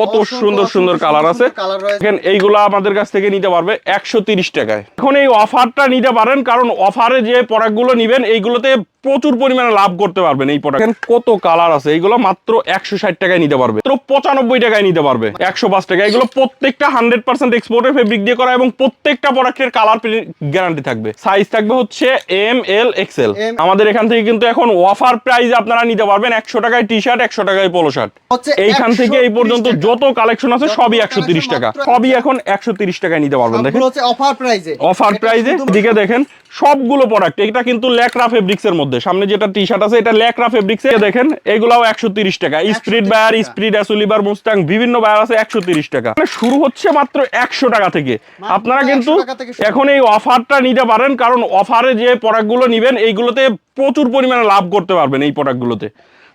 কত সুন্দর সুন্দর কালার আছে। দেখেন এইগুলো আমাদের কাছ থেকে নিতে পারবে একশো তিরিশ টাকায়। এখন এই অফারটা নিতে পারেন কারণ অফারে যে প্রোডাক্টগুলো নিবেন এইগুলোতে প্রচুর পরিমাণে লাভ করতে পারবেন এই প্রোডাক্ট কত কালার আছে এইগুলো মাত্র একশো ষাট টাকায় নিতে পারবে। মাত্র পঁচানব্বই টাকায় নিতে পারবে একশো পাঁচ টাকা এগুলো প্রত্যেকটা হান্ড্রেড পার্সেন্ট এক্সপোর্টের ফেব্রিক দিয়ে করা এবং প্রত্যেকটা প্রোডাক্টের কালার গ্যারান্টি থাকবে। সাইজ থাকবে হচ্ছে এম এল এক্সেল আমাদের এখান থেকে কিন্তু এখন অফার প্রাইস আপনারা নিতে পারবেন একশো টাকায় টি শার্ট একশো টাকায় পোলো শার্ট এইখান থেকে এই পর্যন্ত যত কালেকশন আছে সবই একশো তিরিশ টাকা। সবই এখন একশো তিরিশ টাকায় নিতে পারবেন দেখেন। অফার প্রাইজে অফার প্রাইজে দিকে দেখেন সবগুলো প্রোডাক্ট এটা কিন্তু ল্যাকরা ফেব্রিক্স এর মধ্যে সামনে যেটা টি শার্ট আছে এটা ল্যাকরা ফেব্রিক্স দেখেন এগুলাও একশো তিরিশ টাকা। স্প্রিড বায়ার। স্প্রিড অ্যাসুলিবার মুস্টাং বিভিন্ন বায়ার আছে একশো তিরিশ টাকা। মানে শুরু হচ্ছে মাত্র একশো টাকা থেকে। আপনারা কিন্তু। এখন এই অফারটা নিতে পারেন কারণ অফারে যে প্রোডাক্টগুলো নিবেন এইগুলোতে প্রচুর পরিমাণে লাভ করতে পারবেন এই প্রোডাক্টগুলোতে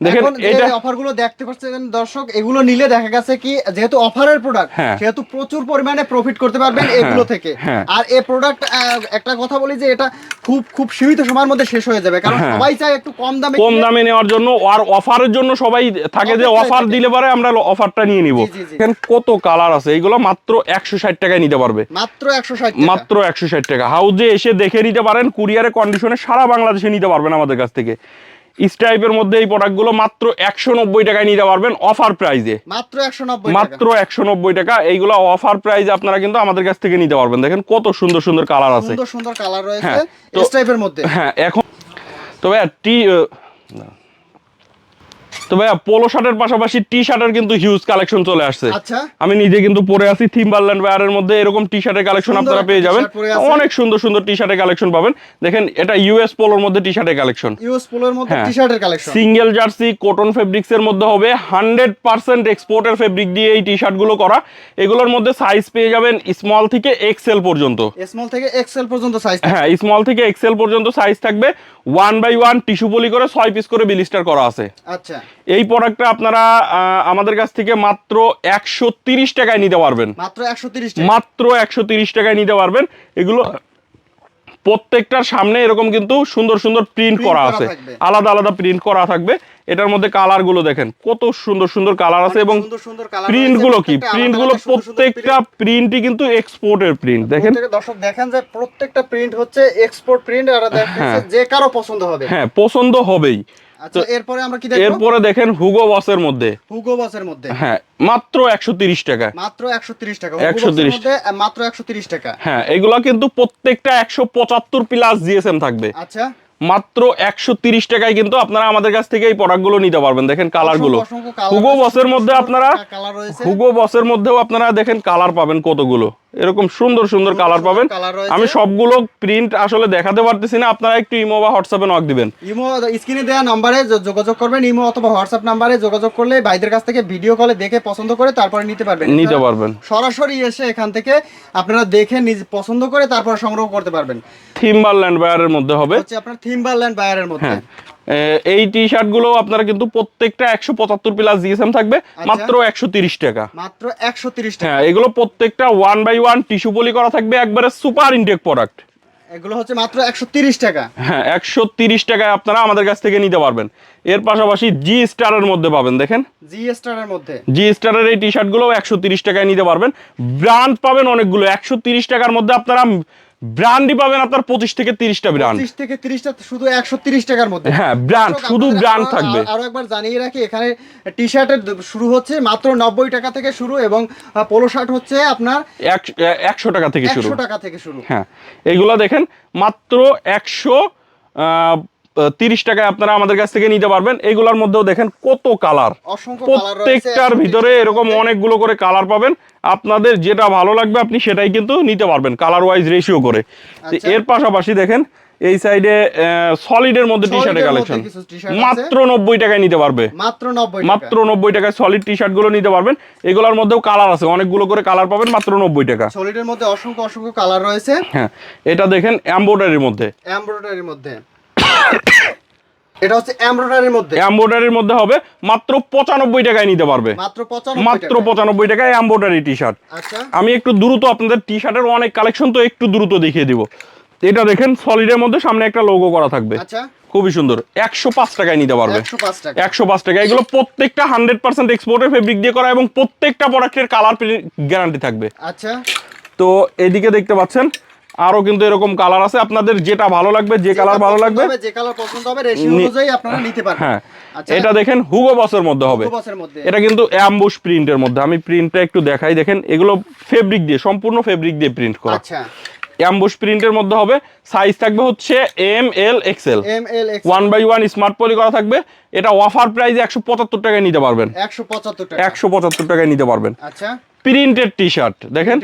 দেখেন এখন এটা অফারগুলো দেখতে পাচ্ছেন দর্শক এগুলো নিলে দেখা গেছে কি যেহেতু অফারের প্রোডাক্ট হ্যাঁ। সেহেতু প্রচুর পরিমাণে প্রফিট করতে পারবেন এগুলো থেকে হ্যাঁ। আর এই প্রোডাক্ট একটা কথা বলি যে এটা খুব খুব সীমিত সময়ের মধ্যে শেষ হয়ে যাবে কারণ হ্যাঁ। সবাই চায় একটু কম দামে কম দামে নেওয়ার জন্য আর অফারের জন্য সবাই থাকে যে অফার দিলে পরে আমরা অফারটা নিয়ে নিব। দেখেন কত কালার আছে এইগুলো মাত্র একশো ষাট টাকায় নিতে পারবে মাত্র একশো ষাট মাত্র একশো ষাট টাকা হাউজে এসে দেখে নিতে পারেন কুরিয়ারে কন্ডিশনে সারা বাংলাদেশে নিতে পারবেন আমাদের কাছ থেকে স্টাইপের মধ্যে এই প্রোডাক্টগুলো মাত্র একশো নব্বই টাকায় নিতে পারবেন অফার প্রাইজে মাত্র একশো নব্বই মাত্র একশো নব্বই টাকা। এইগুলো অফার প্রাইজে আপনারা কিন্তু আমাদের কাছ থেকে নিতে পারবেন। দেখেন কত সুন্দর সুন্দর কালার আছে। সুন্দর সুন্দর কালার রয়েছে হ্যাঁ, টাইপের মধ্যে। হ্যাঁ এখন তবে টি তো ভাইয়া পোলো শার্টের পাশাপাশি টি শার্টের কিন্তু হিউজ কালেকশন চলে আসছে। আচ্ছা। আমি নিজে কিন্তু পরে আছি থিমবারল্যান্ড ওয়্যারের মধ্যে। এরকম টি শার্টের কালেকশন আপনারা পেয়ে যাবেন। অনেক সুন্দর সুন্দর টি শার্টের কালেকশন পাবেন। দেখেন এটা ইউএস পোলোর মধ্যে টি শার্টের কালেকশন ইউএস পোলোর মধ্যে। টি শার্টের collection single jersey cotton fabrics এর মধ্যে হবে। হান্ড্রেড পার্সেন্ট এক্সপোর্টের ফেব্রিক দিয়ে এই টি শার্টগুলো করা। এগুলোর মধ্যে সাইজ পেয়ে যাবেন স্মল থেকে এক্সেল পর্যন্ত। স্মল থেকে এক্সেল পর্যন্ত সাইজ হ্যাঁ স্মল থেকে এক্সেল পর্যন্ত সাইজ থাকবে। One by one tissue poly করে ছয় পিস করে বিলিস্টার করা আছে। আচ্ছা। এই প্রোডাক্টটা আপনারা আমাদের কাছ থেকে মাত্র একশো তিরিশ টাকায় নিতে পারবেন। মাত্র একশো তিরিশ মাত্র একশো তিরিশ টাকায় নিতে পারবেন। এগুলো প্রত্যেকটার সামনে এরকম কিন্তু সুন্দর সুন্দর প্রিন্ট করা আছে। আলাদা আলাদা প্রিন্ট করা থাকবে। এটার মধ্যে কালারগুলো দেখেন কত সুন্দর সুন্দর কালার আছে এবং প্রিন্টগুলো কি? প্রিন্টগুলো প্রত্যেকটা প্রিন্টই কিন্তু এক্সপোর্টের প্রিন্ট দেখেন। দর্শক দেখেন যে প্রত্যেকটা প্রিন্ট হচ্ছে এক্সপোর্ট প্রিন্ট আর হ্যাঁ। যে কারও পছন্দ হবে। হ্যাঁ পছন্দ হবেই। আচ্ছা এরপরে আমরা কি দেখব? এরপরে দেখেন হুগো বসের মধ্যে। হুগো বাসের মধ্যে। হ্যাঁ মাত্র একশো তিরিশ টাকা। মাত্র একশো তিরিশ টাকা। 130 মধ্যে মাত্র একশো তিরিশ টাকা। হ্যাঁ এগুলা কিন্তু প্রত্যেকটা একশো পঁচাত্তর প্লাস জিএসএম থাকবে। আচ্ছা। মাত্র একশো তিরিশ টাকায় কিন্তু আপনারা আমাদের কাছ থেকে এই প্রোডাক্টগুলো নিতে পারবেন। দেখেন হুগো বসের মধ্যে আপনারা। হুগো বসের মধ্যেও আপনারা দেখেন কালার পাবেন কতগুলো। এরকম সুন্দর সুন্দর কালার পাবেন। আমি সবগুলো প্রিন্ট আসলে দেখাতে পারতেছি না আপনারা একটু ইমো বা হোয়াটসঅ্যাপে নক দিবেন। ইমো স্ক্রিনে দেওয়া নম্বরে যোগাযোগ করবেন ইমো অথবা হোয়াটসঅ্যাপ নাম্বারে যোগাযোগ করলে ভাইদের কাছ থেকে ভিডিও কলে দেখে পছন্দ করে তারপরে নিতে পারবেন। নিতে পারবেন। সরাসরি এসে এখান থেকে আপনারা দেখে নিজ পছন্দ করে তারপর সংগ্রহ করতে পারবেন। থিমবারল্যান্ড বায়ারের মধ্যে হবে। হচ্ছে আপনার থিমবারল্যান্ড বায়ারের মধ্যে। হ্যাঁ। এই টি শার্টগুলো আপনারা কিন্তু প্রত্যেকটা একশো পঁচাত্তর প্লাস জিএসএম থাকবে মাত্র একশো তিরিশ টাকা। মাত্র একশো তিরিশ টাকা। হ্যাঁ এগুলো প্রত্যেকটা one by one tissue poly করা থাকবে একবারে সুপার ইনটেক প্রোডাক্ট এগুলো হচ্ছে মাত্র একশো তিরিশ টাকা। হ্যাঁ একশো তিরিশ টাকায় আপনারা আমাদের কাছ থেকে নিতে পারবেন। এর পাশাপাশি জি স্টারের মধ্যে পাবেন দেখেন। জি স্টারের মধ্যে। জি স্টারের এই টি শার্টগুলো একশো তিরিশ টাকায় নিতে পারবেন। ব্র্যান্ড পাবেন অনেকগুলো একশো তিরিশ টাকার মধ্যে আপনারা ব্র্যান্ডই পাবেন আপনার পঁচিশ থেকে তিরিশটা ব্র্যান্ড। পঁচিশ থেকে তিরিশটা শুধু একশো তিরিশ টাকার মধ্যে। হ্যাঁ ব্র্যান্ড শুধু ব্র্যান্ড থাকবে। আরও একবার জানিয়ে রাখি এখানে টি শার্টের শুরু হচ্ছে মাত্র নব্বই টাকা থেকে শুরু এবং পোলো শার্ট হচ্ছে আপনার এক- একশো টাকা থেকে শুরু। টাকা থেকে শুরু। হ্যাঁ এইগুলা দেখেন মাত্র একশো তিরিশ টাকায় আপনারা আমাদের কাছ থেকে নিতে পারবেন। এইগুলোর মধ্যেও দেখেন কত কালার। প্রত্যেকটার ভিতরে এরকম অনেকগুলো করে কালার পাবেন। আপনাদের যেটা ভালো লাগবে আপনি সেটাই কিন্তু নিতে পারবেন কালার ওয়াইজ রেশিও করে আচ্ছা। এর পাশাপাশি দেখেন এই সাইডে সলিডের মধ্যে টি শার্টের এর কালেকশন। মাত্র নব্বই টাকায় নিতে পারবে। মাত্র নব্বই মাত্র নব্বই টাকায় সলিড টি শার্টগুলো নিতে পারবেন। এগুলোর মধ্যেও কালার আছে অনেকগুলো করে কালার পাবেন মাত্র নব্বই টাকা। সলিডের মধ্যে অসংখ্য অসংখ্য কালার রয়েছে। হ্যাঁ এটা দেখেন এম্বোডারির মধ্যে। এমব্রয়ডারির মধ্যে। এটা হচ্ছে এমব্রয়ডারির মধ্যে। এম্বোডারির মধ্যে হবে মাত্র পঁচানব্বই টাকায় নিতে পারবে। মাত্র পঁচানব্বই মাত্র টাকা। পঁচানব্বই টাকায় এম্বোডারি টি শার্ট আচ্ছা। আমি একটু দ্রুত আপনাদের টি শার্টের অনেক কালেকশন তো একটু দ্রুত দেখিয়ে দিব। এটা দেখেন সলিডের মধ্যে সামনে একটা লোগো করা থাকবে। আচ্ছা। খুবই সুন্দর। একশো পাঁচ টাকায় নিতে পারবে। একশো পাঁচ টাকা। একশো পাঁচ টাকা। এগুলো প্রত্যেকটা হান্ড্রেড পার্সেন্ট এক্সপোর্টের ফেব্রিক দিয়ে করা এবং প্রত্যেকটা প্রোডাক্টের কালার গ্যারান্টি থাকবে। আচ্ছা। তো এদিকে দেখতে পাচ্ছেন আরও কিন্তু এরকম কালার আছে। আপনাদের যেটা ভালো লাগবে যে কালার ভালো লাগবে যে কালার পছন্দ হবে রেশিও অনুযায়ী আপনারা নিতে পারবেন। হ্যাঁ। আচ্ছা। এটা দেখেন হুগো বসের মধ্যে হবে। এটা কিন্তু অ্যাম্বুশ প্রিন্টের মধ্যে। আমি প্রিন্টটা একটু দেখাই। দেখেন এগুলো ফেব্রিক দিয়ে সম্পূর্ণ ফেব্রিক দিয়ে প্রিন্ট করা। আচ্ছা। অ্যাম্বুশ প্রিন্টের মধ্যে হবে। সাইজ থাকবে হচ্ছে M L XL M L X one by one smart poly করা থাকবে। এটা অফার প্রাইসে একশো পঁচাত্তর টাকায় নিতে পারবেন। একশো পঁচাত্তর টাকা। একশো পঁচাত্তর টাকায় নিতে পারবেন। আচ্ছা। প্রিন্টেড টি শার্ট দেখেন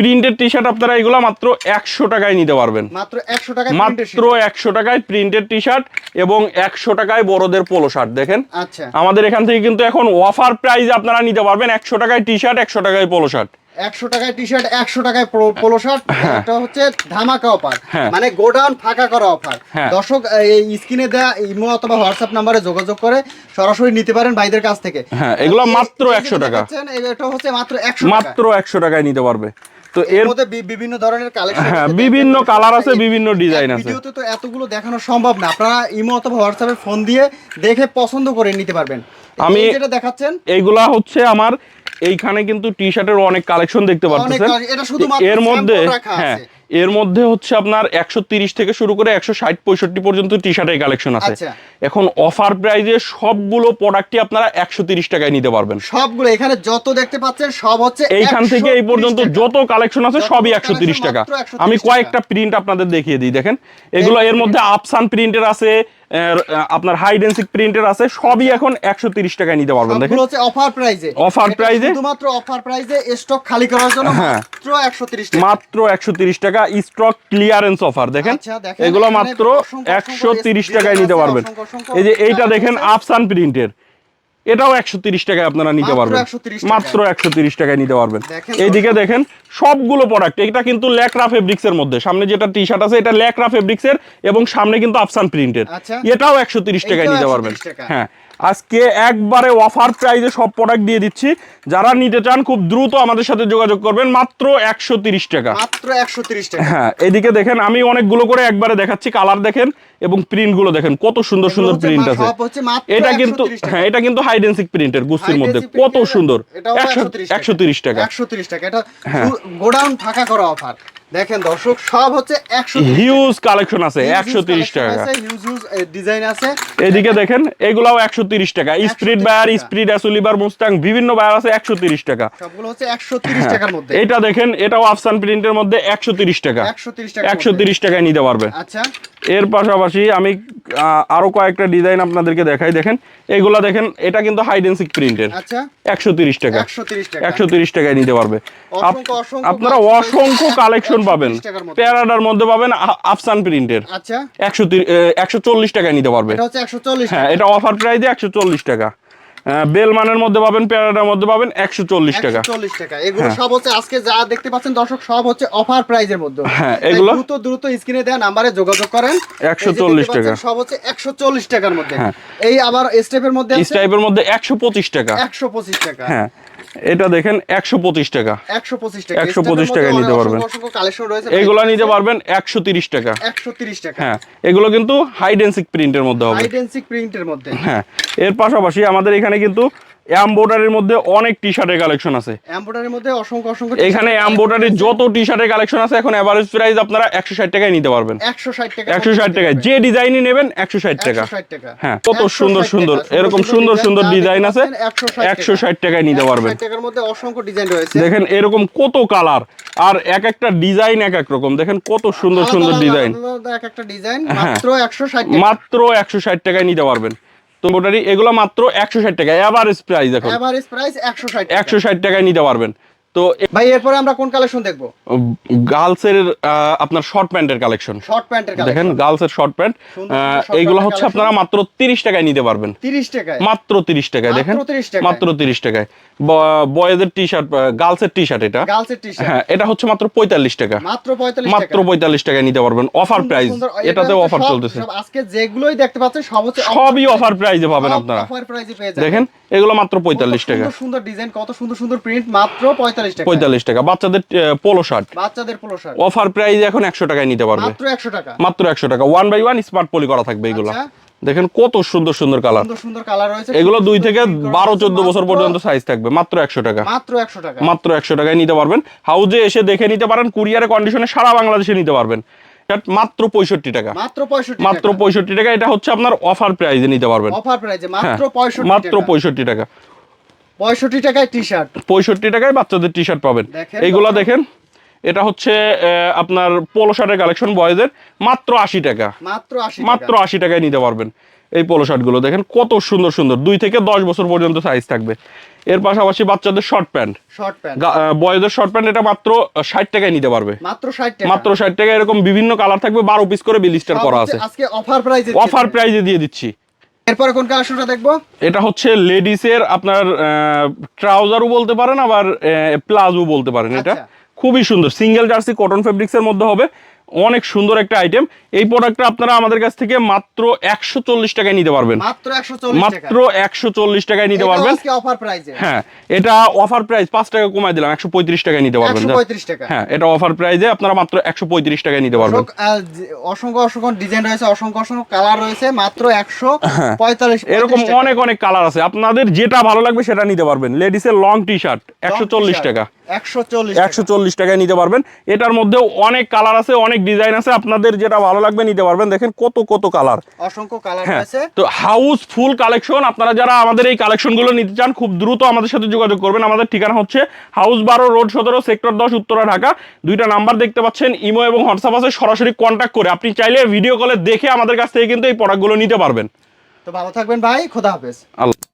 প্রিন্টেড টি শার্ট আপনারা এগুলো মাত্র একশো টাকায় নিতে পারবেন। মাত্র একশো টাকা মাত্র একশো টাকায় প্রিন্টেড টি শার্ট এবং একশো টাকায় বড়দের পোলো শার্ট দেখেন? আচ্ছা। আমাদের এখান থেকে কিন্তু এখন অফার প্রাইস আপনারা নিতে পারবেন একশো টাকায় টি শার্ট একশো টাকায় পোলো শার্ট একশো টাকায় টি শার্ট একশো টাকায় পোলো শার্ট এটা হচ্ছে ধামাকা অফার হ্যাঁ। মানে গোডাউন ফাঁকা করা অফার হ্যাঁ। দর্শক এই স্ক্রিনে দেওয়া ইমো অথবা হোয়াটসঅ্যাপ নাম্বারে যোগাযোগ করে সরাসরি নিতে পারেন ভাইদের কাছ থেকে। হ্যাঁ, এগুলো মাত্র 100 টাকা। এটা হচ্ছে মাত্র একশো মাত্র একশো টাকায় নিতে পারবে। তো এর মধ্যে বিভিন্ন ধরনের কালেকশন বিভিন্ন colour আছে, বিভিন্ন ডিজাইন আছে। ভিডিওতে তো এতগুলো দেখানো সম্ভব না। আপনারা ইমো অথবা হোয়াটসঅ্যাপে ফোন দিয়ে দেখে পছন্দ করে নিতে পারবেন। আমি- যেটা দেখাচ্ছেন এইগুলা হচ্ছে আমার এইখানে কিন্তু টি শার্টের অনেক কালেকশন দেখতে পাচ্ছেন এর মধ্যে হ্যাঁ এর মধ্যে হচ্ছে আপনার একশো থেকে শুরু করে একশো ষাট পঁয়ষট্টি পর্যন্ত টি শার্টের কালেকশন আছে। আচ্ছা। এখন অফার প্রাইজে সবগুলো প্রোডাক্টই আপনারা একশো তিরিশ টাকায় নিতে পারবেন। সবগুলো এখানে যত দেখতে পাচ্ছেন সব হচ্ছে এইখান থেকে এই পর্যন্ত যত কালেকশন আছে সবই একশো তিরিশ টাকা। আমি কয়েকটা প্রিন্ট আপনাদের দেখিয়ে দিই দেখেন। এগুলো এর মধ্যে আপসান প্রিন্টের আছে এর, হাই আপনার হাইডেন্সিক প্রিন্টের আছে সবই এখন একশো তিরিশ টাকায় নিতে পারবেন দেখেন। হচ্ছে অফার প্রাইজে অফার price শুধুমাত্র অফার প্রাইজে স্টক খালি করার জন্য। মাত্র 130 টাকা। মাত্র একশো তিরিশ টাকা স্টক ক্লিয়ারেন্স অফার দেখেন। আচ্ছা, এগুলো মাত্র একশো তিরিশ টাকায় নিতে পারবেন। এই যে এইটা দেখেন আফসান প্রিন্টের এটাও একশো তিরিশ টাকায় আপনারা নিতে পারবেন। মাত্র একশো তিরিশ টাকায় নিতে পারবেন। এইদিকে দেখেন সবগুলো প্রোডাক্ট এটা কিন্তু ল্যাকরা ফেব্রিক্স এর মধ্যে। সামনে যেটা টি শার্ট আছে এটা ল্যাকরা ফেব্রিক্স এর এবং সামনে কিন্তু আফসান প্রিন্টের আচ্ছা। এটাও একশো তিরিশ টাকায় নিতে পারবেন। হ্যাঁ। আজকে একবারে অফার প্রাইজে সব প্রোডাক্ট দিয়ে দিচ্ছি। যারা নিতে চান খুব দ্রুত আমাদের সাথে যোগাযোগ করবেন। মাত্র একশো তিরিশ টাকা। মাত্র 130 টাকা। হ্যাঁ এদিকে দেখেন আমি অনেকগুলো করে একবারে দেখাচ্ছি। কালার দেখেন এবং প্রিন্টগুলো দেখেন। কত সুন্দর সুন্দর প্রিন্ট আছে। এটা কিন্তু হ্যাঁ এটা কিন্তু হাইডেন্সিক প্রিন্টের গুস্তির মধ্যে। কত সুন্দর। একশো 130 একশো তিরিশ টাকা। 130 টাকা। এটা হ্যাঁ। গোডাউন ফাঁকা করা অফার দেখেন দর্শক সব হচ্ছে 130 হিউজ কালেকশন আছে একশো তিরিশ টাকা। হিউজ হিউজ ডিজাইন আছে। এদিকে দেখেন এগুলাও একশো তিরিশ টাকা। স্প্রিড বায়ার স্প্রিট স্প্রিড অ্যাসুলিবার মুস্তাং বিভিন্ন বায়ার আছে একশো তিরিশ টাকা। সবগুলো হচ্ছে 130 টাকার মধ্যে। এটা দেখেন এটাও আফসান প্রিন্টের মধ্যে একশো তিরিশ টাকা। 130 টাকা একশো তিরিশ টাকায় নিতে পারবে। আচ্ছা। এর পাশাপাশি আমি আহ, আরও কয়েকটা ডিজাইন আপনাদেরকে দেখাই। দেখেন এগুলা দেখেন এটা কিন্তু হাইডেন্সিক প্রিন্টের আচ্ছা। একশো তিরিশ টাকা। একশো তিরিশ টাকায় নিতে পারবে। আপনারা অসংখ্য কালেকশন পাবেন। প্যারাডার মধ্যে। পাবেন আফসান প্রিন্টের আচ্ছা। একশো একশো চল্লিশ টাকায় নিতে পারবে। এটা হচ্ছে 140 হ্যাঁ এটা অফার প্রাইস একশো চল্লিশ টাকা। বেলমানের মধ্যে পাবেন প্যারাডার মধ্যে পাবেন একশো চল্লিশ টাকা। 140 টাকা। এগুলো সব হচ্ছে আজকে যা দেখতে পাচ্ছেন দর্শক সব হচ্ছে অফার প্রাইজের মধ্যে। হ্যাঁ, এগুলো- দ্রুত দ্রুত স্ক্রিনে দেওয়া নাম্বারে যোগাযোগ করেন। 140 এই যে দেখতে পাচ্ছেন টাকা। সব হচ্ছে 140 টাকার মধ্যে। হ্যাঁ। এই আবার স্টেপের মধ্যে মধ্যে একশো পঁচিশ টাকা। 125 টাকা। হ্যাঁ এটা দেখেন একশো পঁচিশ টাকা। 125 টাকা। 125 টাকায় নিতে পারবেন। এইগুলা নিতে পারবেন একশো তিরিশ টাকা। 130 টাকা। হ্যাঁ এগুলো কিন্তু হাইডেন্সিক প্রিন্টের মধ্যে হবে। হাইডেন্সিক প্রিন্টের মধ্যে। হ্যাঁ এর পাশাপাশি আমাদের এখানে কিন্তু এমব্রয়ডারির মধ্যে অনেক টি শার্টের কালেকশন আছে এমব্রয়ডারির মধ্যে অসংখ্য অসংখ্য এখানে এমব্রয়ডারির যত টি শার্টের কালেকশন আছে এখন এভারেজ প্রাইস আপনারা একশো ষাট টাকায় নিতে পারবেন 160 টাকা একশো ষাট টাকায় যে ডিজাইনই নেবেন একশো ষাট টাকা 160 টাকা হ্যাঁ কত সুন্দর সুন্দর এরকম সুন্দর সুন্দর ডিজাইন আছে একশো ষাট টাকায় নিতে পারবেন 160 টাকার মধ্যে অসংখ্য ডিজাইন রয়েছে দেখেন এরকম কত কালার আর এক একটা ডিজাইন এক এক রকম দেখেন কত সুন্দর সুন্দর ডিজাইন এক একটা ডিজাইন হ্যাঁ। মাত্র 160 টাকা মাত্র একশো ষাট টাকায় নিতে পারবেন এগুলো মাত্র একশো ষাট টাকা। এভারেজ প্রাইস এখন প্রাইস একশো ষাট একশো ষাট টাকায় নিতে পারবেন। তো ভাই এরপরে আমরা কোন কালেকশন দেখব? গার্লসের আপনার শর্ট প্যান্টের কালেকশন শর্ট প্যান্টের দেখেন গার্লসের শর্ট প্যান্ট এইগুলো হচ্ছে আপনারা মাত্র তিরিশ টাকায় নিতে পারবেন। 30 টাকায়? মাত্র তিরিশ টাকায় দেখেন। মাত্র 30 টাকায়। বয়েজের টি শার্ট গার্লসের টি শার্ট এটা। গার্লসের টি-শার্ট হ্যাঁ এটা হচ্ছে মাত্র পঁয়তাল্লিশ টাকা। মাত্র 45 টাকা। মাত্র পঁয়তাল্লিশ টাকায় নিতে পারবেন। অফার প্রাইস এটাতে অফার চলতেছে। আজকে যেগুলোই দেখতে পাচ্ছেন সব হচ্ছে সবই অফার প্রাইসে পাবেন আপনারা। অফার প্রাইসে পেয়ে যাবেন। দেখেন এগুলো মাত্র কত পঁয়তাল্লিশ টাকা। সুন্দর ডিজাইন কত সুন্দর সুন্দর প্রিন্ট মাত্র 45 পঁয়তাল্লিশ টাকা। বাচ্চাদের পোলো শার্ট বাচ্চাদের পোলো শার্ট অফার প্রাইস এখন একশো টাকায় নিতে পারবে। মাত্র একশো টাকা। মাত্র একশো টাকা। One by one smart poly করা থাকবে এগুলো। আচ্ছা। দেখেন কত সুন্দর সুন্দর কালার সুন্দর সুন্দর কালার রয়েছে। এগুলো দুই থেকে print করা বারো। চোদ্দ বছর পর্যন্ত সাইজ থাকবে। মাত্র একশো টাকা। মাত্র একশো টাকা। মাত্র একশো টাকায় নিতে পারবেন। হাউজে এসে দেখে নিতে পারেন। কুরিয়ারে কন্ডিশনে সারা বাংলাদেশে নিতে পারবেন। মাত্র পঁয়ষট্টি টাকা। মাত্র পঁয়ষট্টি টাকা। এটা হচ্ছে আপনার অফার প্রাইজে নিতে পারবেন। অফার প্রাইজে হ্যাঁ, মাত্র পঁয়ষট্টি মাত্র পঁয়ষট্টি টাকা। পঁয়ষট্টি টাকায় টি শার্ট পঁয়ষট্টি টাকায় বাচ্চাদের টি শার্ট পাবেন এইগুলা দেখেন এটা হচ্ছে আপনার পোলো শার্টের কালেকশন বয়েজের মাত্র আশি টাকা। মাত্র আশি মাত্র আশি টাকায় নিতে পারবেন এই পোলো শার্টগুলো দেখেন কত সুন্দর সুন্দর। দুই থেকে দশ বছর পর্যন্ত সাইজ থাকবে। এর পাশাপাশি বাচ্চাদের শর্ট প্যান্ট শর্ট প্যান্ট বয়েজের শর্ট প্যান্ট এটা মাত্র ষাট টাকায় নিতে পারবে। মাত্র ষাট টাকা। মাত্র ষাট টাকা এরকম বিভিন্ন কালার থাকবে। বারো পিস করে বিলিস্টার করা আছে। আজকে অফার প্রাইজে অফার প্রাইজে দিয়ে দিচ্ছি। এরপরে কোন কালেকশনটা দেখব? এটা হচ্ছে লেডিসের আপনার ট্রাউজারও বলতে পারেন আবার প্লাজো বলতে পারেন এটা। আচ্ছা। খুবই সুন্দর। সিঙ্গেল জার্সি কটন ফেব্রিক্স এর মধ্যে হবে। অনেক সুন্দর একটা আইটেম এই প্রোডাক্টটা আপনারা আমাদের কাছ থেকে মাত্র একশো চল্লিশ টাকায় নিতে পারবেন। মাত্র একশো চল্লিশ টাকায়। নিতে পারবেন। হ্যাঁ এটা অফার প্রাইস পাঁচ টাকা কমাই দিলাম একশো পঁয়ত্রিশ টাকায় নিতে পারবেন। হ্যাঁ এটা অফার প্রাইসে আপনারা মাত্র একশো পঁয়ত্রিশ টাকায় নিতে পারবেন। অসংখ্য, অসংখ্য অসংখ্য ডিজাইন রয়েছে অসংখ্য অসংখ্য কালার রয়েছে মাত্র একশো পঁয়তাল্লিশ। এরকম অনেক অনেক কালার আছে। আপনাদের যেটা ভালো লাগবে সেটা নিতে পারবেন। লেডিসের লং টি শার্ট একশো চল্লিশ টাকা। একশো চল্লিশ টাকায় নিতে পারবেন। এটার মধ্যেও অনেক কালার আছে অনেক ডিজাইন আছে। আপনাদের যেটা ভালো লাগবে নিতে পারবেন। দেখেন কত কত কালার। অসংখ্য কালার হ্যাঁ তো হাউস ফুল কালেকশন। আপনারা যারা আমাদের এই কালেকশনগুলো নিতে চান খুব দ্রুত আমাদের সাথে যোগাযোগ করবেন। আমাদের ঠিকানা হচ্ছে হাউস বারো রোড সতেরো সেক্টর দশ উত্তরা ঢাকা। দুইটা নাম্বার দেখতে পাচ্ছেন। ইমো এবং হোয়াটসঅ্যাপ আছে। সরাসরি কন্ট্যাক্ট করে আপনি চাইলে ভিডিও কলে দেখে আমাদের কাছ থেকে কিন্তু এই প্রোডাক্টগুলো নিতে পারবেন। তো ভালো থাকবেন ভাই। খোদা হাফেজ। আল্লাহ